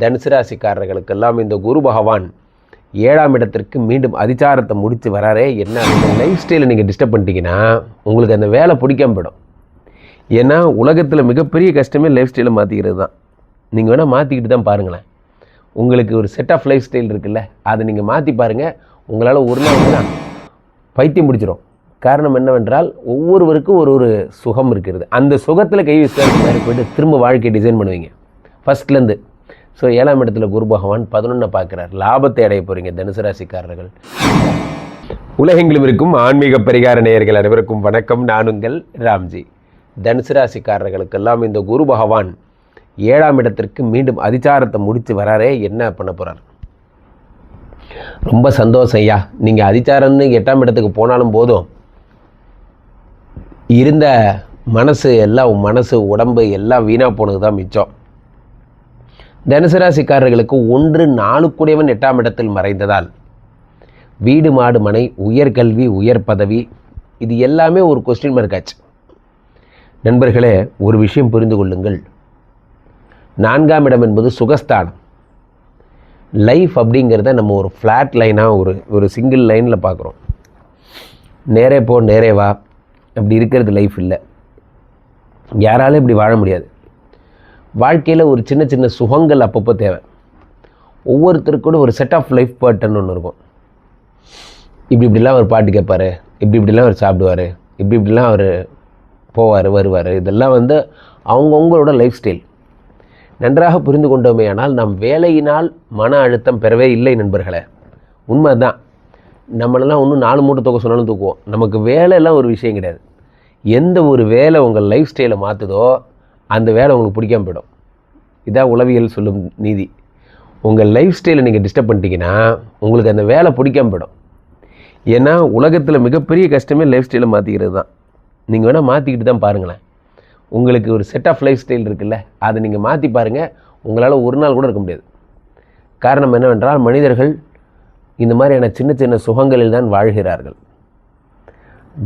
தனுசு ராசிக்காரர்களுக்கெல்லாம் இந்த குரு பகவான் ஏழாம் இடத்திற்கு மீண்டும் அதிச்சாரத்தை முடித்து வராரே. என்ன லைஃப் ஸ்டைலை நீங்கள் டிஸ்டர்ப் பண்ணிட்டீங்கன்னா உங்களுக்கு அந்த வேலை பிடிக்காம போயிடும். ஏன்னா உலகத்தில் மிகப்பெரிய கஷ்டமே லைஃப் ஸ்டைலை மாற்றிக்கிறது தான். நீங்கள் வேணால் மாற்றிக்கிட்டு தான் பாருங்களேன். உங்களுக்கு ஒரு செட் ஆஃப் லைஃப் ஸ்டைல் இருக்குல்ல அதை நீங்கள் மாற்றி பாருங்கள் உங்களால் ஒரு நாள் தான் பைத்தியம் பிடிச்சிரும். காரணம் என்னவென்றால் ஒவ்வொருவருக்கும் ஒரு ஒரு சுகம் இருக்கிறது. அந்த சுகத்தில் கை விசாரிக்க மாதிரி போயிட்டு திரும்ப வாழ்க்கையை டிசைன் பண்ணுவீங்க. ஃபஸ்ட்லேருந்து ஸோ ஏழாம் இடத்துல குரு பகவான் பதினொன்றை பார்க்குறார். லாபத்தை அடைய போகிறீங்க தனுசு ராசிக்காரர்கள். உலகெங்கிலும் இருக்கும் ஆன்மீக பரிகார நேயர்கள் அனைவருக்கும் வணக்கம். நான் உங்கள் ராம்ஜி. தனுசு ராசிக்காரர்களுக்கெல்லாம் இந்த குரு பகவான் ஏழாம் இடத்திற்கு மீண்டும் அதிச்சாரத்தை முடித்து வராரே என்ன பண்ண போகிறார் ரொம்ப சந்தோஷம் ஐயா. நீங்கள் அதிச்சாரம்னு எட்டாம் இடத்துக்கு போனாலும் போதும். இருந்த மனசு எல்லாம் மனசு உடம்பு எல்லாம் வீணாக போனது தான் மிச்சம். தனுசு ராசிக்காரர்களுக்கு ஒன்று நாளுக்குடையவன் எட்டாம் இடத்தில் மறைந்ததால் வீடு மாடு மனை உயர்கல்வி உயர் பதவி இது எல்லாமே ஒரு கொஸ்டின் மார்க் ஆச்சு. நண்பர்களே ஒரு விஷயம் புரிந்து கொள்ளுங்கள். நான்காம் இடம் என்பது சுகஸ்தானம். லைஃப் அப்படிங்கிறத நம்ம ஒரு ஃப்ளாட் லைனாக ஒரு ஒரு சிங்கிள் லைனில் பார்க்குறோம். நேரே போ நேரே வா. அப்படி இருக்கிறது லைஃப் இல்லை. யாராலும் இப்படி வாழ முடியாது. வாழ்க்கையில் ஒரு சின்ன சின்ன சுகங்கள் அப்பப்போ தேவை. ஒவ்வொருத்தருக்கூட ஒரு செட் ஆஃப் லைஃப் பேட்டர்ன் ஒன்று இருக்கும். இப்படி இப்படிலாம் அவர் பாட்டு கேட்பார் இப்படி இப்படிலாம் அவர் சாப்பிடுவார் இப்படி இப்படிலாம் அவர் போவார் வருவார். இதெல்லாம் வந்து அவங்கவுங்களோட லைஃப் ஸ்டைல் நன்றாக புரிந்து கொண்டோமேயானால் நாம் வேலையினால் மன அழுத்தம் பெறவே இல்லை நண்பர்களே. உண்மை தான் நம்மளெல்லாம் ஒன்றும் நாலு மூட்டை தூக்க சொன்னாலும் தூக்குவோம். நமக்கு வேலையெல்லாம் ஒரு விஷயம் கிடையாது. எந்த ஒரு வேலை உங்கள் லைஃப் ஸ்டைலை மாற்றுதோ அந்த வேலை உங்களுக்கு பிடிக்காம போயிடும். இதான் உளவியல் சொல்லும் நீதி. உங்கள் லைஃப் ஸ்டைலை நீங்கள் டிஸ்டர்ப் பண்ணிட்டீங்கன்னா உங்களுக்கு அந்த வேலை பிடிக்காம போயிடும். ஏன்னா உலகத்தில் மிகப்பெரிய கஷ்டமே லைஃப் ஸ்டைலை மாற்றிக்கிறது தான். நீங்கள் வேணால் மாற்றிக்கிட்டு தான் பாருங்களேன். உங்களுக்கு ஒரு செட் ஆஃப் லைஃப் ஸ்டைல் இருக்குல்ல அதை நீங்கள் மாற்றி பாருங்கள் உங்களால் ஒரு நாள் கூட இருக்க முடியாது. காரணம் என்னவென்றால் மனிதர்கள் இந்த மாதிரியான சின்ன சின்ன சுகங்களில் தான் வாழ்கிறார்கள்.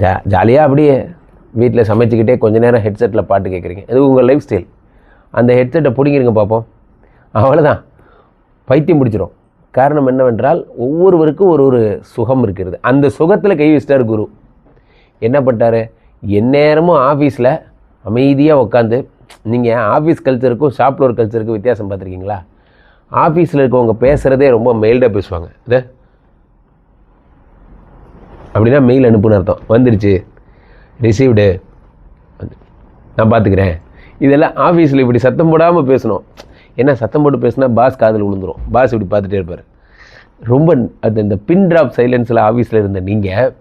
ஜா ஜாலியாக அப்படியே வீட்டில் சமைச்சிக்கிட்டே கொஞ்ச நேரம் ஹெட்செட்டில் பாட்டு கேட்குறீங்க அது உங்கள் லைஃப் ஸ்டைல் அந்த ஹெட்செட்டை பிடிங்கிருங்க பார்ப்போம் அவ்வளோதான் பைத்தியம் பிடிச்சிரும். காரணம் என்னவென்றால் ஒவ்வொருவருக்கும் ஒரு ஒரு சுகம் இருக்கிறது. அந்த சுகத்தில் கை வச்சிட்டார் குரு. என்ன பண்ணிட்டாரு? எந்நேரமும் ஆஃபீஸில் அமைதியாக உட்காந்து நீங்கள் ஆஃபீஸ் கல்ச்சருக்கும் ஷாப் ஃப்ளோர் கல்ச்சருக்கும் வித்தியாசம் பார்த்துருக்கீங்களா? ஆஃபீஸில் இருக்கவங்க பேசுகிறதே ரொம்ப மெயில்டாக பேசுவாங்க. இது? அப்படின்னா மெயில் அனுப்புன்னு அர்த்தம். வந்துருச்சு. ரிசீவ்டு நான் பார்த்துக்கிறேன். இதெல்லாம் ஆஃபீஸில் இப்படி சத்தம் போடாமல் பேசணும். ஏன்னா சத்தம் போட்டு பேசினா பாஸ் காதில் விழுந்துரும். பாஸ் இப்படி பார்த்துட்டே இருப்பார். ரொம்ப அது இந்த பின் ட்ராப் சைலன்ஸில் ஆஃபீஸில் இருந்த நீங்கள்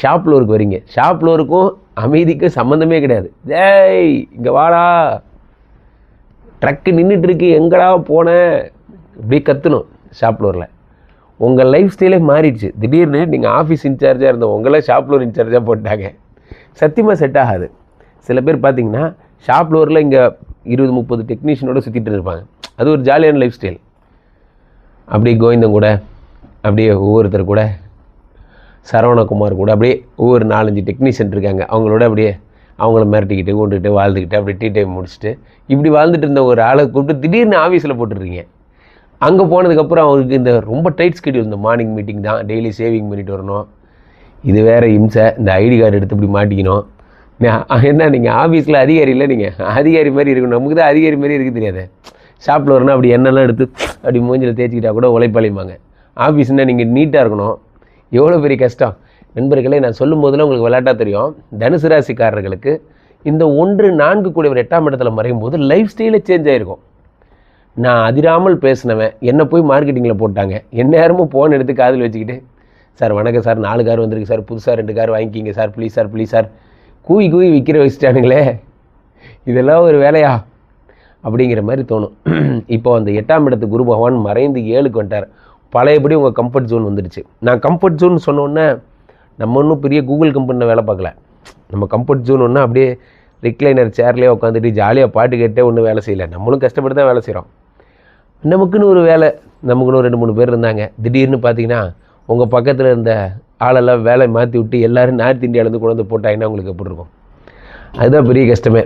ஷாப் ஃப்ளோருக்கு வரீங்க. ஷாப் ஃப்ளோருக்கும் அமைதிக்கும் சம்மந்தமே கிடையாது. ஏய் இங்கே வாடா. ட்ரக்கு நின்றுட்டுருக்கு எங்கடா போனேன் இப்படி கற்றுணும் ஷாப் ஃப்ளோரில் உங்கள் லைஃப் ஸ்டைலே மாறிடுச்சு. திடீர்னு நீங்கள் ஆஃபீஸ் இன்சார்ஜாக இருந்த உங்களே ஷாப் ஃப்ளோர் இன்சார்ஜாக போட்டாங்க. சத்தியமாக செட் ஆகாது. சில பேர் பார்த்தீங்கன்னா ஷாப் ஃப்ளோரில் இங்கே இருபது முப்பது டெக்னீஷியனோட சுற்றிட்டு இருப்பாங்க. அது ஒரு ஜாலியான லைஃப் ஸ்டைல் அப்படியே கோவிந்தன் கூட அப்படியே ஒவ்வொருத்தர் கூட சரவணகுமார் கூட அப்படியே ஒவ்வொரு நாலஞ்சு டெக்னீஷியன் இருக்காங்க. அவங்களோட அப்படியே அவங்கள மிரட்டிக்கிட்டு கொண்டுகிட்டு வாழ்ந்துக்கிட்டு அப்படியே டீ டைம் முடிச்சுட்டு இப்படி வாழ்ந்துட்டு இருந்த ஒரு ஆளை கூப்பிட்டு திடீர்னு ஆஃபீஸில் போட்டுருக்கீங்க அங்கே போனதுக்கப்புறம் அவருக்கு இந்த ரொம்ப டைட் ஸ்கெடியூல் இந்த மார்னிங் மீட்டிங் தான் டெய்லி சேவிங் பண்ணிட்டு வரணும். இது வேறு இம்சை. இந்த ஐடி கார்டு எடுத்து இப்படி மாட்டிக்கணும். என்ன நீங்கள் ஆஃபீஸில் அதிகாரி இல்லை நீங்கள் அதிகாரி மாதிரி இருக்கணும். நமக்கு தான் அதிகாரி மாதிரி இருக்க தெரியாது. ஷாப்பில் வரணும் அப்படி என்னெல்லாம் எடுத்து அப்படி மூஞ்சில் தேய்ச்சிக்கிட்டா கூட உழைப்பாளிம்பாங்க. ஆஃபீஸ்னால் நீங்கள் நீட்டாக இருக்கணும். எவ்வளோ பெரிய கஷ்டம். நண்பர்களே நான் சொல்லும் போதெல்லாம் உங்களுக்கு விளையாட்டாக தெரியும். தனுசு ராசிக்காரர்களுக்கு இந்த ஒன்று நான்கு கூட ஒரு எட்டாம் இடத்துல மறையும் போது லைஃப் ஸ்டைலே சேஞ்ச் ஆகிருக்கும் நான் அதிராமல் பேசினவன். என்னை போய் மார்க்கெட்டிங்கில் போட்டாங்க. எந்நேரமும் ஃபோன் எடுத்து காதில் வச்சுக்கிட்டு சார் வணக்கம் சார். நாலு கார் வந்திருக்கு சார். புதுசாக ரெண்டு கார் வாங்கிக்கிங்க sir. Please sir please sir. கூவி கூவி விற்கிற வச்சுட்டானுங்களே. இதெல்லாம் ஒரு வேலையா? அப்படிங்கிற மாதிரி தோணும். இப்போ அந்த எட்டாம் இடத்து குரு பகவான் மறைந்து ஏழுக்கு வந்துட்டார். பழையபடி உங்கள் கம்ஃபர்ட் ஜோன் வந்துடுச்சு. நான் கம்ஃபர்ட் ஜோன் சொன்னோன்னே நம்ம ஒன்றும் பெரிய கூகுள் கம்பெனியில் வேலை பார்க்கல. நம்ம கம்ஃபர்ட் ஜோன் ஒன்று அப்படியே ரிக்ளைனர் சேர்லேயே உட்காந்துட்டு ஜாலியாக பாட்டு கேட்டே ஒன்றும் வேலை செய்யலை. நம்மளும் கஷ்டப்பட்டு தான் வேலை செய்கிறோம் நமக்குன்னு ஒரு வேலை. நமக்குன்னு ஒரு ரெண்டு மூணு பேர் இருந்தாங்க. திடீர்னு பார்த்தீங்கன்னா உங்கள் பக்கத்தில் இருந்த ஆளெல்லாம் வேலை மாற்றி விட்டு எல்லோரும் நார்த் இந்தியாவிலேருந்து கொண்டு வந்து போட்டாங்கன்னா உங்களுக்கு எப்படி இருக்கும்? அதுதான் பெரிய கஷ்டமே.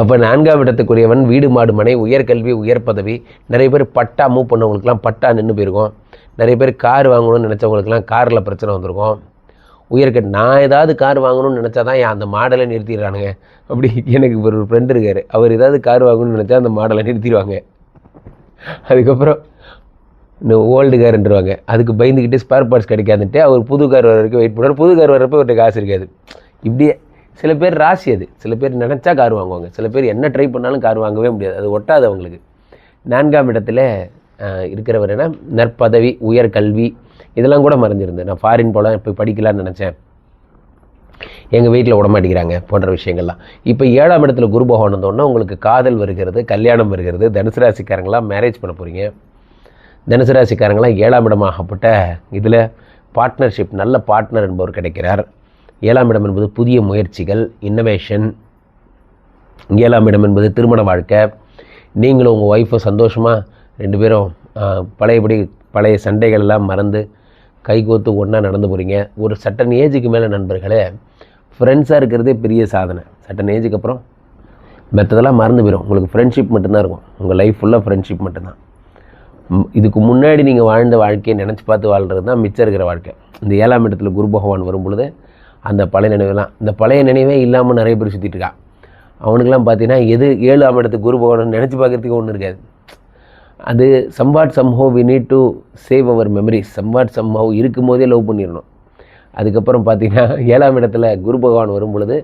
அப்போ நான்காம் இடத்துக்குரியவன் வீடு மாடு மனை உயர்கல்வி உயர் பதவி நிறைய பேர் பட்டா மூவ் பண்ணவங்களுக்குலாம் பட்டா நின்று போயிருக்கோம். நிறைய பேர் கார் வாங்கணும்னு நினச்சவங்களுக்குலாம் காரில் பிரச்சனை வந்திருக்கும். உயர்கட் நான் ஏதாவது கார் வாங்கணும்னு நினச்சா தான் அந்த மாடலை நிறுத்திடுறானுங்க. அப்படி எனக்கு ஒரு ஃப்ரெண்டு இருக்கார். அவர் ஏதாவது கார் வாங்கணும்னு நினச்சா அந்த மாடலை நிறுத்திடுவாங்க. அதுக்கப்புறம் இந்த ஓல்டு கார்ன்றவாங்க அதுக்கு பயந்துக்கிட்டு ஸ்பேர் பார்ட்ஸ் கிடைக்காதுன்ட்டு அவர் புது கார் வர வரைக்கும் வெயிட் பண்ணுவார். புது கார் வரப்போ அவர்கிட்ட காசு இருக்காது. இப்படியே சில பேர் ராசி அது. சில பேர் நினச்சா கார் வாங்குவாங்க. சில பேர் என்ன ட்ரை பண்ணாலும் கார் வாங்கவே முடியாது. அது ஒட்டாது அவங்களுக்கு. நான்காம் இடத்துல இருக்கிறவர் என்ன? நற்பதவி உயர் கல்வி இதெல்லாம் கூட மறைஞ்சிருந்தேன் நான் ஃபாரின் போகலாம் இப்போ படிக்கலாம்னு நினச்சேன். எங்கள் வீட்டில் விடமாட்டேங்கிறாங்க போன்ற விஷயங்கள்லாம். இப்போ ஏழாம் இடத்துல குரு பகவான் வந்தோடனே உங்களுக்கு காதல் வருகிறது கல்யாணம் வருகிறது தனுசு ராசிக்காரங்களாம் மேரேஜ் பண்ண போகிறீங்க தனுசு ராசிக்காரங்களாம் ஏழாம் இடமாகப்பட்ட இதில் பார்ட்னர்ஷிப் நல்ல பார்ட்னர் என்பவர் கிடைக்கிறார். ஏழாம் இடம் என்பது புதிய முயற்சிகள் இன்னோவேஷன் ஏழாம் இடம் என்பது திருமண வாழ்க்கை. நீங்களும் உங்கள் ஒய்ஃபை சந்தோஷமாக ரெண்டு பேரும் பழையபடி பழைய சண்டைகள் எல்லாம் மறந்து கைகோத்து ஒன்றா நடந்து போகிறீங்க ஒரு சட்டன் ஏஜுக்கு மேலே நண்பர்களே ஃப்ரெண்ட்ஸாக இருக்கிறதே பெரிய சாதனை. சட்டன் ஏஜுக்கு அப்புறம் மற்றதெல்லாம் மறந்து போயிடும் உங்களுக்கு ஃப்ரெண்ட்ஷிப் மட்டும்தான் இருக்கும். உங்கள் லைஃப் ஃபுல்லாக ஃப்ரெண்ட்ஷிப் மட்டும்தான். இதுக்கு முன்னாடி நீங்கள் வாழ்ந்த வாழ்க்கையை நினச்சி பார்த்து வாழ்கிறது தான் மிச்சம் இருக்கிற வாழ்க்கை. இந்த ஏழாம் இடத்துல குரு பகவான் வரும் பொழுது அந்த பழைய நினைவெல்லாம் இந்த பழைய நினைவே இல்லாமல் நிறைய பேர் சுற்றிட்டு இருக்கான் அவனுக்கெல்லாம் பார்த்தீங்கன்னா எது ஏழாம் இடத்துக்கு குரு பகவான் நினச்சி பார்க்குறதுக்கு ஒன்றும் இருக்காது. அது somewhat somehow we need to save our memories somewhat somehow இருக்கும் போதே லவ் பண்ணிடணும். அதுக்கப்புறம் பார்த்தீங்கன்னா ஏழாம் இடத்துல குரு பகவான் வரும் பொழுது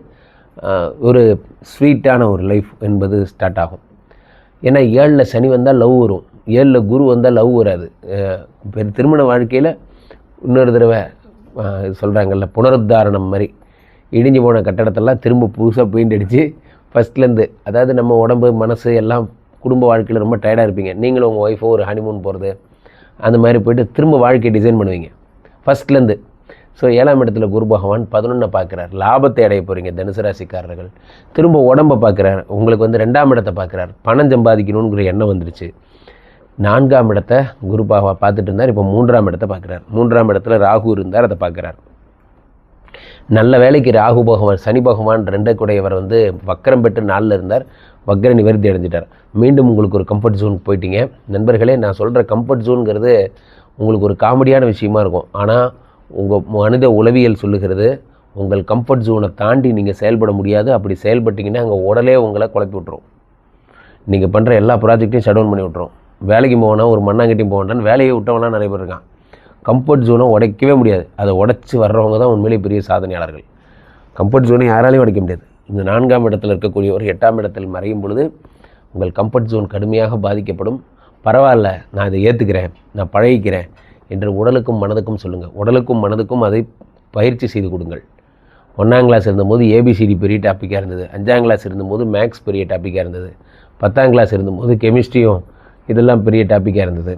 ஒரு ஸ்வீட்டான ஒரு லைஃப் என்பது ஸ்டார்ட் ஆகும். ஏன்னா ஏழில் சனி வந்தால் லவ் வரும். ஏழில் குரு வந்தால் லவ் வராது. பெரு திருமண வாழ்க்கையில் இன்னொரு தடவை சொல்கிறாங்கல்ல புனருத்தாரணம் மாதிரி. இடிஞ்சு போன கட்டடத்தெல்லாம் திரும்ப புதுசாக பெயிண்ட் அடித்து ஃபஸ்ட்லேருந்து அதாவது நம்ம உடம்பு மனசு எல்லாம் குடும்ப வாழ்க்கையில் ரொம்ப டயர்டாக இருப்பீங்க. நீங்களும் உங்கள் ஒய்ஃபோ ஒரு ஹனிமூன் போகிறது அந்த மாதிரி போயிட்டு திரும்ப வாழ்க்கையை டிசைன் பண்ணுவீங்க. ஃபஸ்ட்லேருந்து ஸோ ஏழாம் இடத்துல குரு பகவான் பதினொன்றை பார்க்குறார். லாபத்தை அடைய போகிறீங்க தனுசு ராசிக்காரர்கள். திரும்ப உடம்பை பார்க்குறார். உங்களுக்கு வந்து ரெண்டாம் இடத்தை பார்க்குறார். பணம் சம்பாதிக்கணுங்கிற எண்ணம் வந்துருச்சு. நான்காம் இடத்தை குரு பாபா பார்த்துட்டு இருந்தார். இப்போ மூன்றாம் இடத்தை பார்க்குறார். மூன்றாம் இடத்துல ராகு இருந்தார் அதை பார்க்குறார். நல்ல வேலைக்கு ராகு பகவான் சனி பகவான் ரெண்டை கூடையவர் வந்து வக்கரம் பெற்று நாளில் இருந்தார். வக்கர நிவர்த்தி அடைஞ்சிட்டார். மீண்டும் உங்களுக்கு ஒரு கம்ஃபர்ட் ஜோனுக்கு போயிட்டீங்க. நண்பர்களே நான் சொல்கிற கம்ஃபர்ட் ஜோனுங்கிறது உங்களுக்கு ஒரு காமெடியான விஷயமா இருக்கும். ஆனால் உங்கள் மனித உளவியல் சொல்லுகிறது உங்கள் கம்ஃபர்ட் ஜோனை தாண்டி நீங்கள் செயல்பட முடியாது. அப்படி செயல்பட்டீங்கன்னா அங்கே உடலே உங்களை குழப்பி விட்ரும் நீங்கள் பண்ணுற எல்லா ப்ராஜெக்ட்டையும் ஷட் டவுன் பண்ணி விட்ரும் வேலைக்கு போனால் ஒரு மண்ணாங்கட்டியும் போகண்டான்னு வேலையை விட்டவனா நிறைய பேர் இருக்கான். கம்ஃபர்ட் ஜோனை உடைக்கவே முடியாது. அதை உடைச்சி வர்றவங்க தான் உண்மையிலேயே பெரிய சாதனையாளர்கள். கம்ஃபர்ட் ஜோனை யாராலையும் உடைக்க முடியாது. இந்த நான்காம் இடத்தில் இருக்கக்கூடிய ஒரு எட்டாம் இடத்தில் மறையும் பொழுது உங்கள் கம்ஃபர்ட் ஜோன் கடுமையாக பாதிக்கப்படும். பரவாயில்ல நான் இதை ஏற்றுக்கிறேன் நான் பழகிக்கிறேன் என்று உடலுக்கும் மனதுக்கும் சொல்லுங்கள் உடலுக்கும் மனதுக்கும் அதை பயிற்சி செய்து கொடுங்கள். ஒன்றாம் கிளாஸ் இருந்தபோது ஏபிசிடி பெரிய டாப்பிக்காக இருந்தது. அஞ்சாம் கிளாஸ் இருந்தபோது மேக்ஸ் பெரிய டாப்பிக்காக இருந்தது. பத்தாம் கிளாஸ் இருந்தபோது கெமிஸ்ட்ரியும் இதெல்லாம் பெரிய டாப்பிக்காக இருந்தது.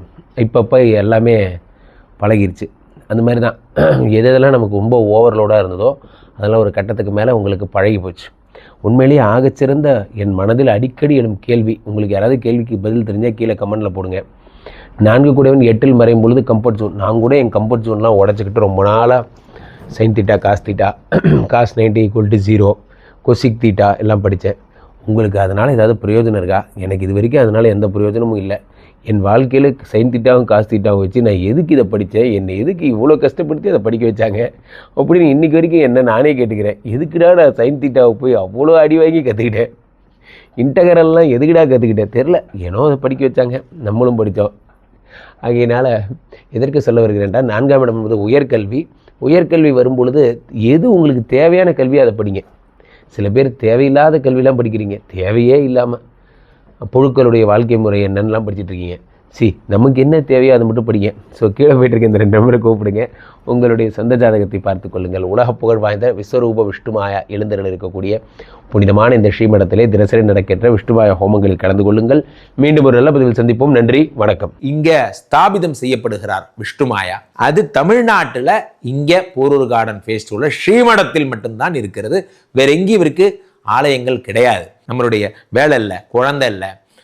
இப்பப்போ எல்லாமே பழகிருச்சு. அந்த மாதிரி தான். எது எதெல்லாம் நமக்கு ரொம்ப ஓவர்லோடாக இருந்ததோ அதெல்லாம் ஒரு கட்டத்துக்கு மேலே உங்களுக்கு பழகி போச்சு. உண்மையிலேயே ஆகச்சிறந்த என் மனதில் அடிக்கடி எழும் கேள்வி உங்களுக்கு யாராவது கேள்விக்கு பதில் தெரிஞ்சால் கீழே கமெண்டில் போடுங்க. நான்கு கூடவன் எட்டில் மறையும் பொழுது கம்ஃபர்ட் ஜோன் நான் கூட என் கம்ஃபர்ட் ஜோன்லாம் உடச்சிக்கிட்டு ரொம்ப நாளாக sine theta cos theta cos ninety equal to zero cosec theta எல்லாம் படித்தேன் உங்களுக்கு அதனால் ஏதாவது பிரயோஜனம் இருக்கா? எனக்கு இது வரைக்கும் அதனால் எந்த பிரயோஜனமும் இல்லை. என் வாழ்க்கையில் சைன் திட்டாவும் காசு திட்டாவும் வச்சு நான் எதுக்கு இதை படித்தேன்? என்னை எதுக்கு இவ்வளோ கஷ்டப்படுத்தி அதை படிக்க வச்சாங்க? அப்படின்னு இன்றைக்கி வரைக்கும் என்ன நானே கேட்டுக்கிறேன். எதுக்குடா நான் சைன் திட்டாவை போய் அவ்வளோ அடி வாங்கி கற்றுக்கிட்டேன் இன்டகரெல்லாம் எதுக்குடா கற்றுக்கிட்டேன் தெரில ஏனோ அதை படிக்க வச்சாங்க. நம்மளும் படித்தோம். ஆகையினால் எதற்கு சொல்ல வருகிறேன்டா? நான்காம் இடம் என்பது உயர்கல்வி. உயர்கல்வி வரும் பொழுது எது உங்களுக்கு தேவையான கல்வி அதை படிங்க. சில பேர் தேவையில்லாத கல்வியெலாம் படிக்கிறீங்க. தேவையே இல்லாமல் புழுக்களுடைய வாழ்க்கை முறை என்னென்னலாம் படிச்சுட்ருக்கீங்க? சி நமக்கு என்ன தேவையோ அதை மட்டும் படிங்க. ஸோ கீழே போயிட்டு இருக்க இந்த ரெண்டு நம்பரை கூப்பிடுங்க. உங்களுடைய சொந்த ஜாதகத்தை பார்த்து கொள்ளுங்கள். உலக புகழ் வாய்ந்த விஸ்வரூப விஷ்ணுமாயா எழுந்தரில் இருக்கக்கூடிய புனிதமான இந்த ஸ்ரீமடத்திலே தினசரி நடக்கின்ற விஷ்ணுமாயா ஹோமங்களில் கலந்து கொள்ளுங்கள். மீண்டும் ஒரு நல்ல பதிவில் சந்திப்போம். நன்றி வணக்கம். இங்கே ஸ்தாபிதம் செய்யப்படுகிறார் விஷ்ணுமாயா. அது தமிழ்நாட்டில் இங்கே போரூர் கார்டன் ஃபேஸ்டிவலில் ஸ்ரீமடத்தில் மட்டும்தான் இருக்கிறது. வேற எங்கேயும் இவருக்கு ஆலயங்கள் கிடையாது. நம்மளுடைய வேலை இல்லை குழந்தை இல்லை